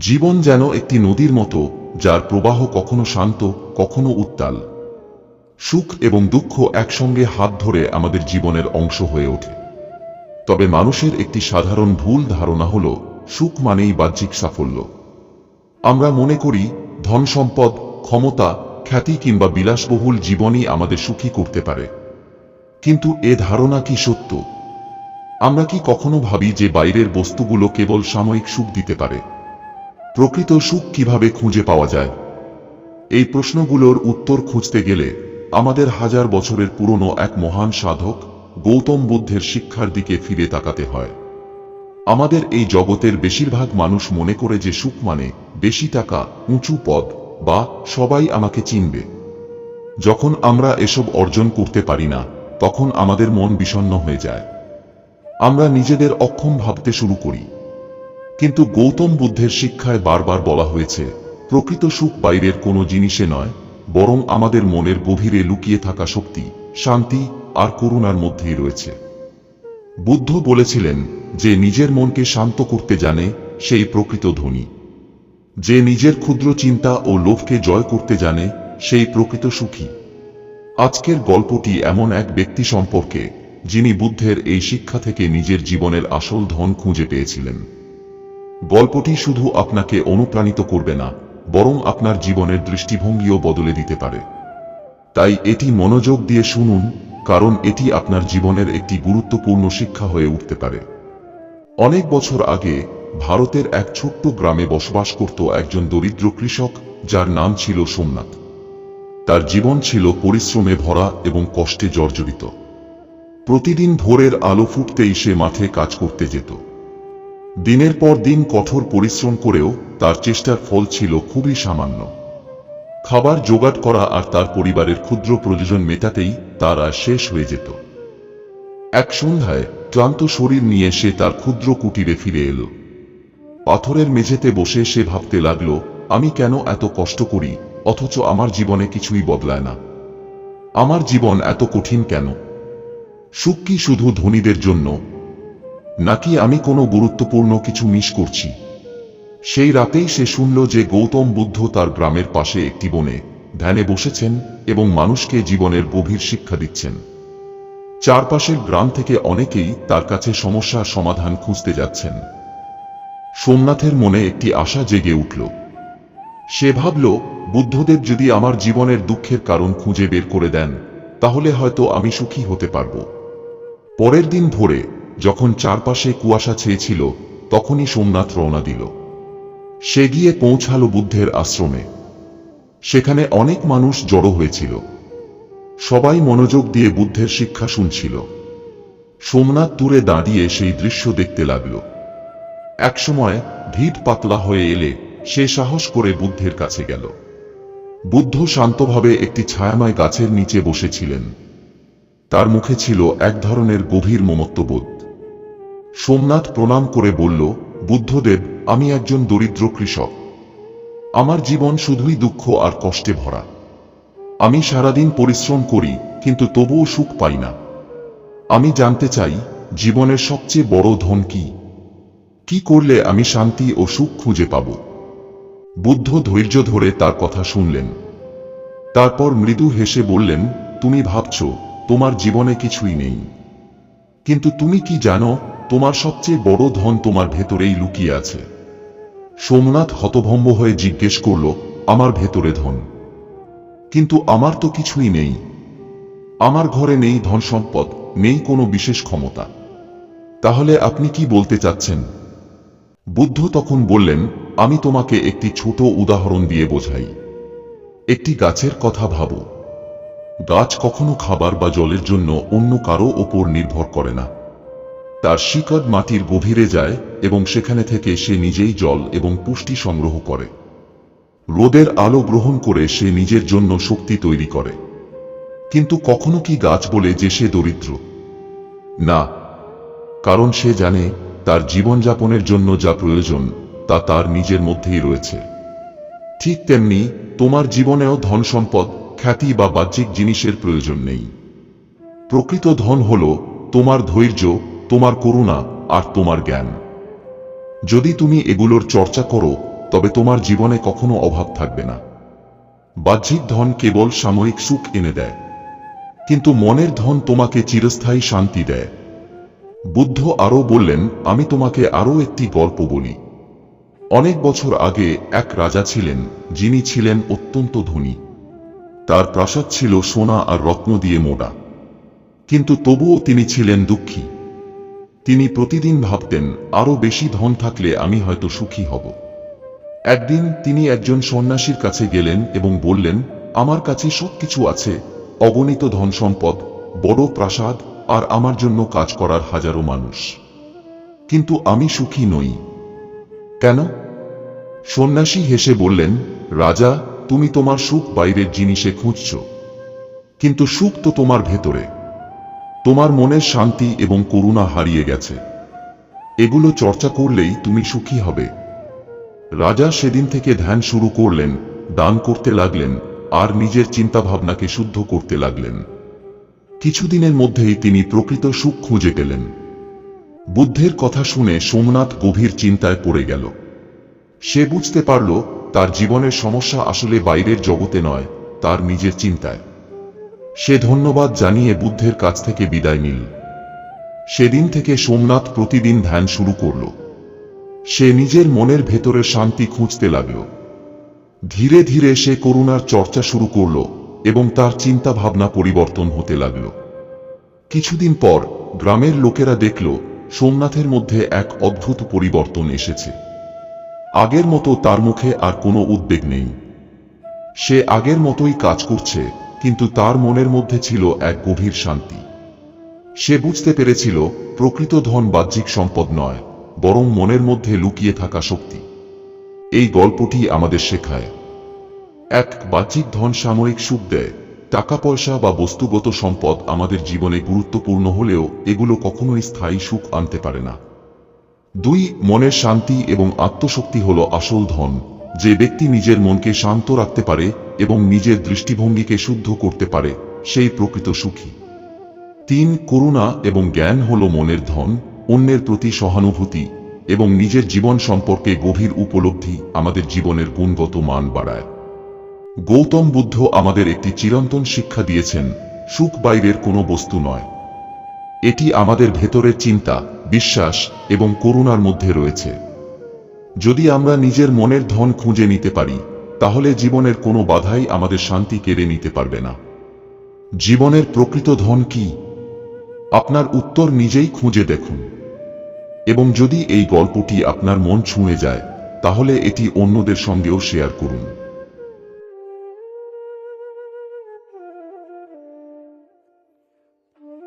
জীবন যেন একটি নদীর মতো, যার প্রবাহ কখনো শান্ত, কখনো উত্তাল। সুখ এবং দুঃখ একসঙ্গে হাত ধরে আমাদের জীবনের অংশ হয়ে ওঠে। তবে মানুষের একটি সাধারণ ভুল ধারণা হল, সুখ মানেই বাহ্যিক সাফল্য। আমরা মনে করি, ধন সম্পদ, ক্ষমতা, খ্যাতি কিংবা বিলাসবহুল জীবনই আমাদের সুখী করতে পারে। কিন্তু এ ধারণা কি সত্য? আমরা কি কখনো ভাবি যে বাইরের বস্তুগুলো কেবল সাময়িক সুখ দিতে পারে? প্রকৃত সুখ কীভাবে খুঁজে পাওয়া যায়? এই প্রশ্নগুলোর উত্তর খুঁজতে গেলে আমাদের হাজার বছরের পুরনো এক মহান সাধক গৌতম বুদ্ধের শিক্ষার দিকে ফিরে তাকাতে হয়। আমাদের এই জগতের বেশিরভাগ মানুষ মনে করে যে সুখ মানে বেশি টাকা, উঁচু পদ বা সবাই আমাকে চিনবে। যখন আমরা এসব অর্জন করতে পারি না, তখন আমাদের মন বিষণ্ণ হয়ে যায়। আমরা নিজেদের অক্ষম ভাবতে শুরু করি। কিন্তু গৌতম বুদ্ধের শিক্ষায় বারবার বলা হয়েছে, প্রকৃত সুখ বাইরের কোনো জিনিসে নয়, বরং আমাদের মনের গভীরে লুকিয়ে থাকা শক্তি, শান্তি আর করুণার মধ্যেই রয়েছে। বুদ্ধ বলেছিলেন যে নিজের মনকে শান্ত করতে জানে সেই প্রকৃত ধনী। যে নিজের ক্ষুদ্র চিন্তা ও লোভকে জয় করতে জানে সেই প্রকৃত সুখী। আজকের গল্পটি এমন এক ব্যক্তি সম্পর্কে যিনি বুদ্ধের এই শিক্ষা থেকে নিজের জীবনের আসল ধন খুঁজে পেয়েছিলেন। গল্পটি শুধু আপনাকে অনুপ্রাণিত করবে না, বরং আপনার জীবনের দৃষ্টিভঙ্গিও বদলে দিতে পারে। তাই এটি মনোযোগ দিয়ে শুনুন, কারণ এটি আপনার জীবনের একটি গুরুত্বপূর্ণ শিক্ষা হয়ে উঠতে পারে। অনেক বছর আগে, ভারতের এক ছোট্ট গ্রামে বসবাস করত একজন দরিদ্র কৃষক, যার নাম ছিল সোমনাথ। তার জীবন ছিল পরিশ্রমে ভরা এবং কষ্টে জর্জরিত। প্রতিদিন ভোরের আলো ফুটতেই সে মাঠে কাজ করতে যেত। দিনের পর দিন কঠোর পরিশ্রম করেও তার চেষ্টার ফল ছিল খুবই সামান্য। খাবার জোগাড় করা আর তার পরিবারের ক্ষুদ্র প্রয়োজন মেটাতেই তার আর শেষ হয়ে যেত। এক সন্ধ্যায় ক্লান্ত শরীর নিয়ে সে তার ক্ষুদ্র কুটিরে ফিরে এলো। পাথরের মেঝেতে বসে সে ভাবতে লাগল, আমি কেন এত কষ্ট করি? অথচ আমার জীবনে কিছুই বদলায় না। আমার জীবন এত কঠিন কেন? সুখ কি শুধু ধনীদের জন্য? নাকি আমি কোনো গুরুত্বপূর্ণ কিছু মিস করছি? সেই রাতেই সে শুনল যে গৌতম বুদ্ধ তার গ্রামের পাশে একটি বনে ধ্যানে বসেছেন এবং মানুষকে জীবনের গভীর শিক্ষা দিচ্ছেন। চারপাশের গ্রাম থেকে অনেকেই তার কাছে সমস্যার সমাধান খুঁজতে যাচ্ছেন। সোমনাথের মনে একটি আশা জেগে উঠল। সে ভাবল, বুদ্ধদেব যদি আমার জীবনের দুঃখের কারণ খুঁজে বের করে দেন, তাহলে হয়তো আমি সুখী হতে পারব। পরের দিন ভোরে যখন চারপাশে কুয়াশা ছেয়েছিল, তখনই সোমনাথ রওনা দিল। সে গিয়ে পৌঁছালো বুদ্ধের আশ্রমে। সেখানে অনেক মানুষ জড়ো হয়েছিল। সবাই মনোযোগ দিয়ে বুদ্ধের শিক্ষা শুনছিল। সোমনাথ দূরে দাঁড়িয়ে সেই দৃশ্য দেখতে লাগল। একসময় ভিড় পাতলা হয়ে এলে সে সাহস করে বুদ্ধের কাছে গেল। বুদ্ধ শান্তভাবে একটি ছায়াময় গাছের নিচে বসেছিলেন। তার মুখে ছিল এক ধরনের গভীর মমত্ববোধ। সোমনাথ প্রণাম করে বলল, বুদ্ধদেব, আমি একজন দরিদ্র কৃষক। আমার জীবন শুধুই দুঃখ আর কষ্টে ভরা। আমি সারাদিন পরিশ্রম করি, কিন্তু তবুও সুখ পাই না। আমি জানতে চাই, জীবনের সবচেয়ে বড় ধন কি? কি করলে আমি শান্তি ও সুখ খুঁজে পাব? বুদ্ধ ধৈর্য ধরে তার কথা শুনলেন। তারপর মৃদু হেসে বললেন, তুমি ভাবছ, তোমার জীবনে কিছুই নেই। কিন্তু তুমি কি জানো তোমার সবচেয়ে বড় ধন তোমার ভেতরেই লুকিয়ে আছে। সোমনাথ হতভম্ব হয়ে জিজ্ঞেস করল, আমার ভেতরে ধন? কিন্তু আমার তো কিছুই নেই। আমার ঘরে নেই ধন সম্পদ, নেই কোনো বিশেষ ক্ষমতা। তাহলে আপনি কি বলতে চাচ্ছেন? বুদ্ধ তখন বললেন, আমি তোমাকে একটি ছোট উদাহরণ দিয়ে বোঝাই। একটি গাছের কথা ভাবো। গাছ কখনো খাবার বা জলের জন্য অন্য কারও ওপর নির্ভর করে না। তার শিকড় মাটির গভীরে যায় এবং সেখানে থেকে সে নিজেই জল এবং পুষ্টি সংগ্রহ করে। রোদের আলো গ্রহণ করে সে নিজের জন্য শক্তি তৈরি করে। কিন্তু কখনো কি গাছ বলে যে সে দরিদ্র? না। কারণ সে জানে তার জীবনযাপনের জন্য যা প্রয়োজন তা তার নিজের মধ্যেই রয়েছে। ঠিক তেমনি তোমার জীবনেও ধন সম্পদ, খ্যাতি বা বাহ্যিক জিনিসের প্রয়োজন নেই। প্রকৃত ধন হল তোমার ধৈর্য তোমার করুণা আর তোমার জ্ঞান। যদি তুমি এগুলোর চর্চা করো, তবে তোমার জীবনে কখনো অভাব থাকবে না। বাহ্যিক ধন কেবল সাময়িক সুখ এনে দেয়, কিন্তু মনের ধন তোমাকে চিরস্থায়ী শান্তি দেয়। বুদ্ধ আরও বললেন, আমি তোমাকে আরও একটি গল্প বলি। অনেক বছর আগে এক রাজা ছিলেন, যিনি ছিলেন অত্যন্ত ধনী। তার প্রাসাদ ছিল সোনা আর রত্ন দিয়ে মোড়া কিন্তু তবুও তিনি ছিলেন দুঃখী। তিনি প্রতিদিন ভাবতেন, আরও বেশি ধন থাকলে আমি হয়তো সুখী হব। একদিন তিনি একজন সন্ন্যাসীর কাছে গেলেন এবং বললেন, আমার কাছে সবকিছু আছে, অগণিত ধন সম্পদ বড় প্রাসাদ, আর আমার জন্য কাজ করার হাজারো মানুষ। কিন্তু আমি সুখী নই। কেন? সন্ন্যাসী হেসে বললেন, রাজা, তুমি তোমার সুখ বাইরের জিনিসে খুঁজছ, কিন্তু সুখ তো তোমার ভেতরে। তোমার মনের শান্তি এবং করুণা হারিয়ে গেছে। এগুলো চর্চা করলেই তুমি সুখী হবে। রাজা সেদিন থেকে ধ্যান শুরু করলেন, দান করতে লাগলেন, আর নিজের চিন্তাভাবনাকে শুদ্ধ করতে লাগলেন। কিছুদিনের মধ্যেই তিনি প্রকৃত সুখ খুঁজে পেলেন। বুদ্ধের কথা শুনে সোমনাথ গভীর চিন্তায় পড়ে গেল। সে বুঝতে পারল, তার জীবনের সমস্যা আসলে বাইরের জগতে নয়, তার নিজের চিন্তায়। সে ধন্যবাদ জানিয়ে বুদ্ধের কাছ থেকে বিদায় নিল। সেদিন থেকে সোমনাথ প্রতিদিন ধ্যান শুরু করল। সে নিজের মনের ভেতরের শান্তি খুঁজতে লাগল। ধীরে ধীরে সে করুণার চর্চা শুরু করল এবং তার চিন্তা ভাবনা পরিবর্তন হতে লাগল। কিছুদিন পর গ্রামের লোকেরা দেখল সোমনাথের মধ্যে এক অদ্ভুত পরিবর্তন এসেছে। আগের মতো তার মুখে আর কোনো উদ্বেগ নেই। সে আগের মতোই কাজ করছে কিন্তু তার মনের মধ্যে ছিল এক গভীর শান্তি। সে বুঝতে পেরেছিল, প্রকৃত ধন বাহ্যিক সম্পদ নয়, বরং মনের মধ্যে লুকিয়ে থাকা শক্তি। এই গল্পটি আমাদের শেখায়। এক বাহ্যিক ধন সাময়িক সুখ দেয়, টাকা পয়সা বা বস্তুগত সম্পদ আমাদের জীবনে গুরুত্বপূর্ণ হলেও এগুলো কখনোই স্থায়ী সুখ আনতে পারে না। দুই, মনের শান্তি এবং আত্মশক্তি হল আসল ধন। যে ব্যক্তি নিজের মনকে শান্ত রাখতে পারে এবং নিজের দৃষ্টিভঙ্গিকে শুদ্ধ করতে পারে, সেই প্রকৃত সুখী। তিন, করুণা এবং জ্ঞান হল মনের ধন, অন্যের প্রতি সহানুভূতি এবং নিজের জীবন সম্পর্কে গভীর উপলব্ধি আমাদের জীবনের গুণগত মান বাড়ায়। গৌতম বুদ্ধ আমাদের একটি চিরন্তন শিক্ষা দিয়েছেন, সুখ বাইরের কোনো বস্তু নয়। এটি আমাদের ভেতরের চিন্তা, বিশ্বাস এবং করুণার মধ্যে রয়েছে। যদি আমরা নিজের মনের ধন খুঁজে নিতে পারি, তাহলে জীবনের কোনো বাধাই আমাদের শান্তি কেড়ে নিতে পারবে না। জীবনের প্রকৃত ধন কি? আপনার উত্তর নিজেই খুঁজে দেখুন। এবং যদি এই গল্পটি আপনার মন ছুঁয়ে যায়, তাহলে এটি অন্যদের সঙ্গেও শেয়ার করুন।